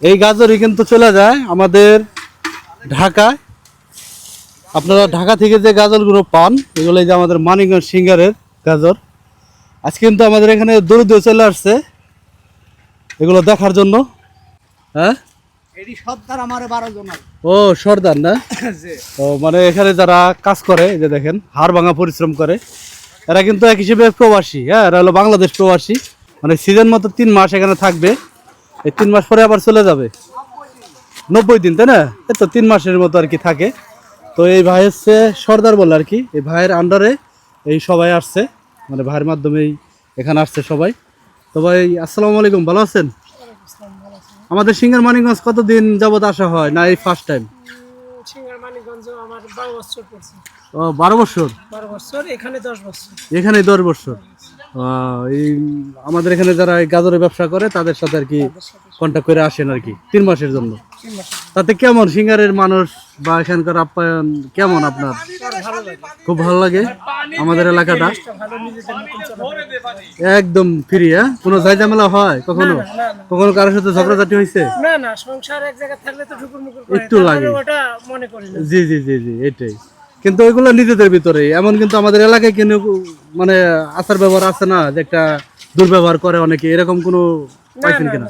এই গাজরই কিন্তু চলে যায় আমাদের ঢাকায়। আপনারা ঢাকা থেকে যে গাজরগুলো পান এগুলো এই যে আমাদের মানিকগঞ্জ সিঙ্গারের গাজর। আজ কিন্তু আমাদের এখানে দরিদ্র চলে আসছে। এগুলো দেখার জন্য। হ্যাঁ? ও সর্দার না? ও মানে এখানে যারা কাজ করে যে দেখেন হাড় ভাঙা পরিশ্রম করে এরা কিন্তু এক হিসেবে প্রবাসী হ্যাঁ? এরা হলো বাংলাদেশ প্রবাসী। মানে সিজন মতো তিন মাস এখানে থাকবে। এই তিন মাস পরে আবার চলে যাবে। নব্বই দিন তাই না? এই তো তিন মাসের মতো আর কি থাকে। তো এই ভাই হচ্ছে সর্দার বলে আর কি। এই ভাইয়ের আন্ডারে এই সবাই আসছে। মানে ভাইয়ের মাধ্যমেই এখানে আসছে সবাই। তো ভাই আসসালামু আলাইকুম ভালো আছেন? আমাদের সিঙ্গার মানিকগঞ্জ কতদিন যাবত আসা হয়? না এই ফার্স্ট টাইম ও বারো বছর? এখানে দশ বছর। এই আমাদের এখানে যারা এই গাজরের ব্যবসা করে তাদের সাথে আর কি কন্ট্যাক্ট করে আসেন আর কি তিন মাসের জন্য। তাতে কেমন? সিঙ্গারের মানুষ বা এখানকার আপ্যায়ন কেমন আপনার? খুব ভালো লাগে আমাদের এলাকাটা। একদম ফ্রি হ্যাঁ? কোনো যাই ঝামেলা হয় কখনো? কখনো কারোর সাথে ঝগড়াঝাটি হয়েছে? একটু লাগে। জি জি জি জি এটাই। কিন্তু ওইগুলো নিজেদের ভিতরে এমন কিন্তু আমাদের এলাকায় কিন্তু মানে আচার ব্যবহার আছে না যে একটা দুর্ব্যবহার করে অনেকে এরকম কোনো পাইছেন কিনা?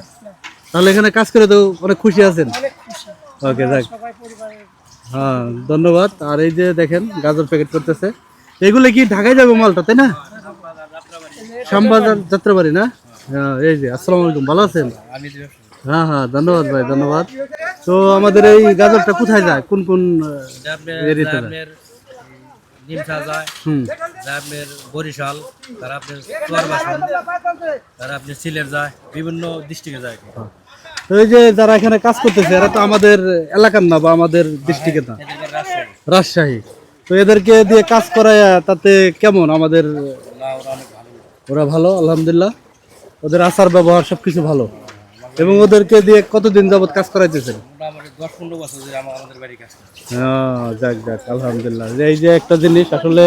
তাহলে এখানে কাজ করে তো অনেক খুশি আছেন? ওকে যাক। হ্যাঁ ধন্যবাদ। আর এই যে দেখেন গাজর প্যাকেট করতেছে। এগুলো কি ঢাকায় যাবে মালটা তাই না? শ্যামবাজার যাত্রাবাড়ি না? হ্যাঁ এই যে আসসালামু আলাইকুম ভালো আছেন? হ্যাঁ হ্যাঁ ধন্যবাদ ভাই ধন্যবাদ। তো আমাদের এই গাজরটা কোথায় যায়? কোন কোন এরিয়াতে যায়? নিমসা যায়। হুম। আপনার বরিশাল তারা আপনার চুয়ারবাসন তারা আপনার সিলেট যায় বিভিন্ন ডিস্ট্রিক্টে যায়। তো এই যে যারা এখানে কাজ করতেছে এরা তো আমাদের এলাকার না বা আমাদের ডিস্ট্রিক্টের না। রাজশাহী। তো এদেরকে দিয়ে কাজ করায় তাতে কেমন আমাদের ওরা ভালো। আলহামদুলিল্লাহ। ওদের আচার ব্যবহার সবকিছু ভালো। এবং ওদেরকে দিয়ে কতদিন যাবত কাজ করাইতেছেন? মোটামুটি দশ পনেরো বছর ধরে আমাদের বাড়ি কাজ করে হ্যাঁ, যাক যাক আলহামদুলিল্লাহ। এই যে একটা জিনিস আসলে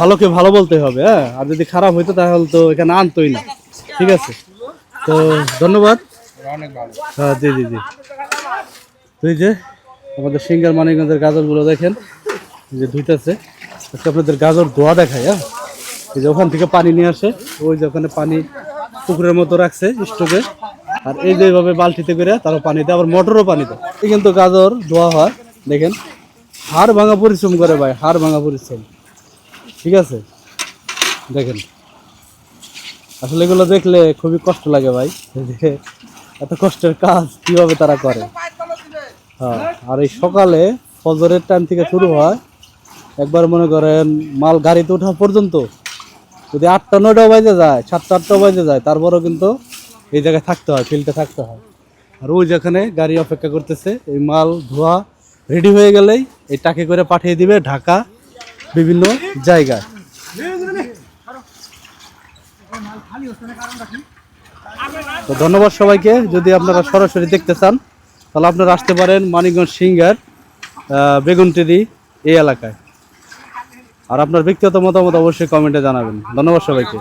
ভালোকে ভালো বলতে হবে হ্যাঁ? আর যদি খারাপ হইতো তাহলে তো এখানে আনতোই না। ঠিক আছে? তো ধন্যবাদ। অনেক ভালো। হ্যাঁ জি জি জি। তো এই যে আমাদের সিঙ্গার মানিকগঞ্জের গাজরগুলো দেখেন যে ধুইতেছে। আজকে আপনাদের গাজর ধোয়া দেখায় হ্যাঁ? এই যে ওখান থেকে পানি নিয়ে আসে ওই যে ওখানে পানি পুকুরের মতো রাখছে স্টোকে আর এই যে এইভাবে বালতিতে করে তারও পানি দেয়, আবার মোটরও পানি দেয়। কিন্তু গাজর ধোয়া হয়, দেখেন। হাড় ভাঙা পরিশ্রম করে ভাই, হাড় ভাঙা পরিশ্রম। ঠিক আছে? দেখেন। আসলে এগুলো দেখলে খুবই কষ্ট লাগে ভাই। এত কষ্টের কাজ কীভাবে তারা করে? হ্যাঁ আর এই সকালে ফজরের টাইম থেকে শুরু হয়। একবার মনে করেন মাল গাড়িতে ওঠা পর্যন্ত যদি আটটা, নয়টাও বাজে যায়, সাতটা, আটটাও বাজে যায়, তারপরেও কিন্তু এই জায়গায় থাকতে হয় ফিল্ডে থাকতে হয়। আর ওই যেখানে গাড়ি অপেক্ষা করতেছে, এই মাল, ধোয়া রেডি হয়ে গেলেই এই টাকে করে পাঠিয়ে দিবে ঢাকা বিভিন্ন জায়গায়। তো ধন্যবাদ সবাইকে, যদি আপনারা সরাসরি দেখতে চান, তাহলে আপনারা আসতে পারেন মানিকগঞ্জ সিঙ্গার বেগুনটিদি এই এলাকায়। আর আপনার ব্যক্তিগত মতামত অবশ্যই কমেন্টে জানাবেন। ধন্যবাদ সবাইকে।